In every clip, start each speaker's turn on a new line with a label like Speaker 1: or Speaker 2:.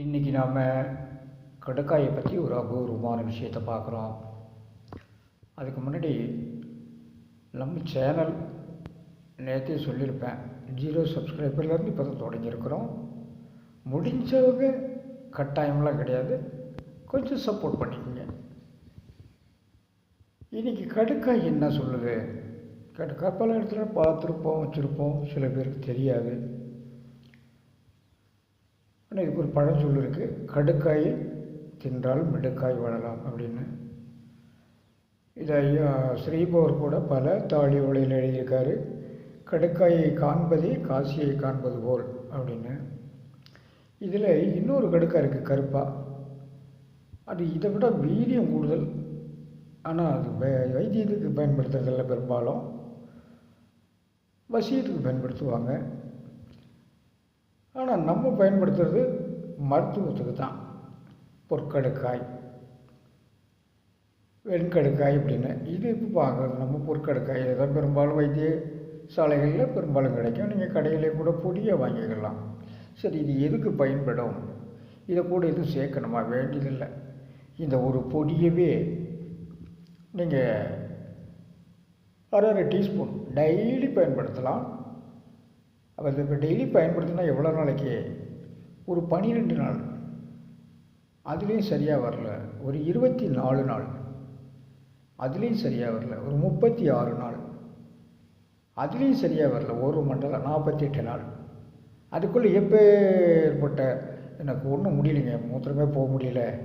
Speaker 1: இன்றைக்கி நாம் கடுக்காயை பற்றி ஒரு அபூர்வமான விஷயத்தை பார்க்குறோம். அதுக்கு முன்னாடி நம்ம சேனல் நேற்றே சொல்லியிருப்பேன் ஜீரோ சப்ஸ்கிரைபர்லேருந்து இப்போ தான் தொடங்கியிருக்கிறோம். முடிஞ்சவங்க கட்டாயம்லாம் கிடையாது கொஞ்சம் சப்போர்ட் பண்ணிக்கோங்க. இன்றைக்கி கடுக்காய் என்ன சொல்லுது? கடுக்காய் பல இடத்துல பார்த்துருப்போம் வச்சுருப்போம் சில பேருக்கு தெரியாது. ஆனால் இதுக்கு ஒரு பழஞ்சொல் இருக்குது கடுக்காய் தின்றால் மிடுக்காய் வாழலாம் அப்படின்னு. இதை ஐயா ஸ்ரீபவர் கூட பல தாழி உலையில் எழுதியிருக்காரு. கடுக்காயை காண்பதே காசியை காண்பது போல் அப்படின்னு. இதில் இன்னொரு கடுக்காய் இருக்குது கருப்பாக அது இதை விட வீரியம் கூடுதல். ஆனால் அது வைத்தியத்துக்கு பயன்படுத்துறதில்ல பெரும்பாலும். வசியத்துக்கு பயன்படுத்துவாங்க. ஆனால் நம்ம பயன்படுத்துறது மருத்துவத்துக்கு தான் பொற்கடுக்காய். வெண்கடுக்காய் அப்படின்னு. இது இப்போ பார்க்குறது நம்ம பொற்கடுக்காய். தான் பெரும்பாலும் வைத்திய சாலைகளில் பெரும்பாலும் கிடைக்கும். நீங்கள் கடையிலே கூட பொடியை வாங்கிக்கலாம். சரி இது எதுக்கு பயன்படும்? இதை கூட எதுவும் சேர்க்கணுமா? வேண்டியதில்லை. இந்த ஒரு பொடியவே நீங்கள் அரை அரை டீஸ்பூன் டெய்லி பயன்படுத்தலாம். அப்போ இது இப்போ டெய்லி பயன்படுத்தினா எவ்வளோ நாளைக்கு? ஒரு பன்னிரெண்டு நாள். அதுலேயும் சரியாக வரல. ஒரு இருபத்தி நாலு நாள். அதுலேயும் சரியாக வரல. ஒரு முப்பத்தி ஆறு நாள். அதுலேயும் சரியாக வரல. ஒரு மண்டலம் நாற்பத்தி எட்டு நாள். அதுக்குள்ளே எப்போ ஏற்பட்ட எனக்கு ஒன்றும் முடியலைங்க. மூத்திரமே போக முடியல.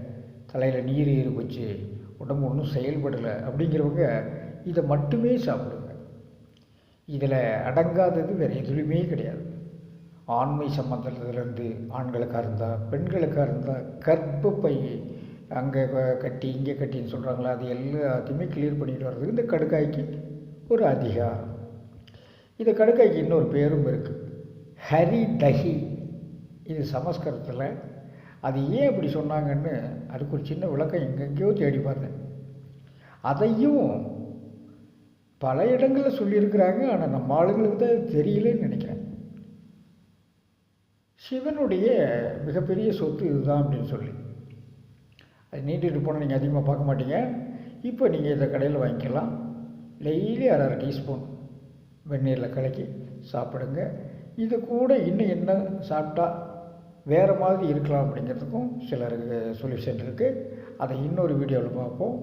Speaker 1: தலையில் நீர் ஏறி போச்சு. உடம்பு ஒன்றும் செயல்படலை. அப்படிங்கிறவங்க இதை மட்டுமே சாப்பிடுங்க. இதில் அடங்காதது வேறு எதுலையுமே கிடையாது. ஆண்மை சம்மந்தத்துலேருந்து ஆண்களுக்காக இருந்தால் பெண்களுக்காக இருந்தால் கற்பப்பை அங்கே கட்டி இங்கே கட்டின்னு சொல்கிறாங்களா அது எல்லாத்தையுமே கிளியர் பண்ணிட்டு வர்றதுக்கு இந்த கடுக்காய்க்கு ஒரு அதிகாரம். இந்த கடுக்காய்க்கு இன்னொரு பேரும் இருக்குது ஹரி தஹி. இது சமஸ்கிருதத்தில் அது ஏன் அப்படி சொன்னாங்கன்னு அதுக்கு ஒரு சின்ன விளக்கம் எங்கெங்கேயோ தேடி பார்த்தேன். அதையும் பல இடங்களில் சொல்லியிருக்கிறாங்க ஆனால் நம்ம ஆளுங்களுக்கு தான் அது தெரியலன்னு நினைக்கிறேன். சிவனுடைய மிகப்பெரிய சொத்து இதுதான் அப்படின்னு சொல்லி. அது நீட்டிட்டு போனால் நீங்கள் அதிகமாக பார்க்க மாட்டீங்க. இப்போ நீங்கள் இதை கடையில் வாங்கிக்கலாம். டெய்லி அரை அரை டீஸ்பூன் வெந்நீரில் கலக்கி சாப்பிடுங்க. இது கூட இன்னும் என்ன சாப்பிட்டா வேறு மாதிரி இருக்கலாம் அப்படிங்கிறதுக்கும் சிலருக்கு சொல்யூஷன் இருக்குது அதை இன்னொரு வீடியோவில் பார்ப்போம்.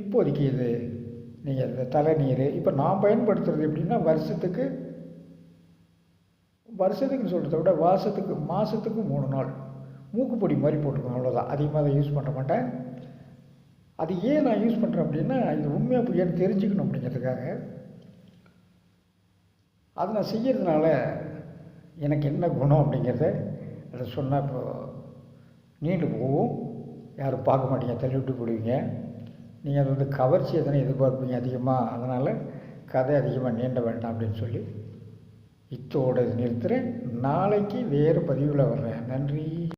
Speaker 1: இப்போதைக்கு இது நீங்கள் இந்த தலைநீர். இப்போ நான் பயன்படுத்துறது எப்படின்னா வருஷத்துக்கு வருஷத்துக்குன்னு சொல்கிறத விட வாசத்துக்கு மாதத்துக்கு மூணு நாள். மூக்குப்பொடி மாதிரி போட்டுக்கணும் அவ்வளோதான் அதிகமாக அதை யூஸ் பண்ண மாட்டேன். அது ஏன் நான் யூஸ் பண்ணுறேன் அப்படின்னா இது உண்மையாக பொய்யான்னு தெரிஞ்சுக்கணும் அப்படிங்கிறதுக்காக. அது நான் செய்கிறதுனால எனக்கு என்ன குணம் அப்படிங்கிறத அதை சொன்னால் இப்போது நீண்டு போகும். யாரும் பார்க்க மாட்டீங்க தள்ளி விட்டு போடுவீங்க. நீங்கள் அது வந்து கவர்ச்சி எதனா எதிர்பார்ப்பீங்க அதிகமாக அதனால் கதை அதிகமாக நீண்ட வேண்டாம் அப்படின்னு சொல்லி இத்தோடு நிறுத்துகிறேன் நாளைக்கு வேறு பதிவில் வர்றேன். நன்றி.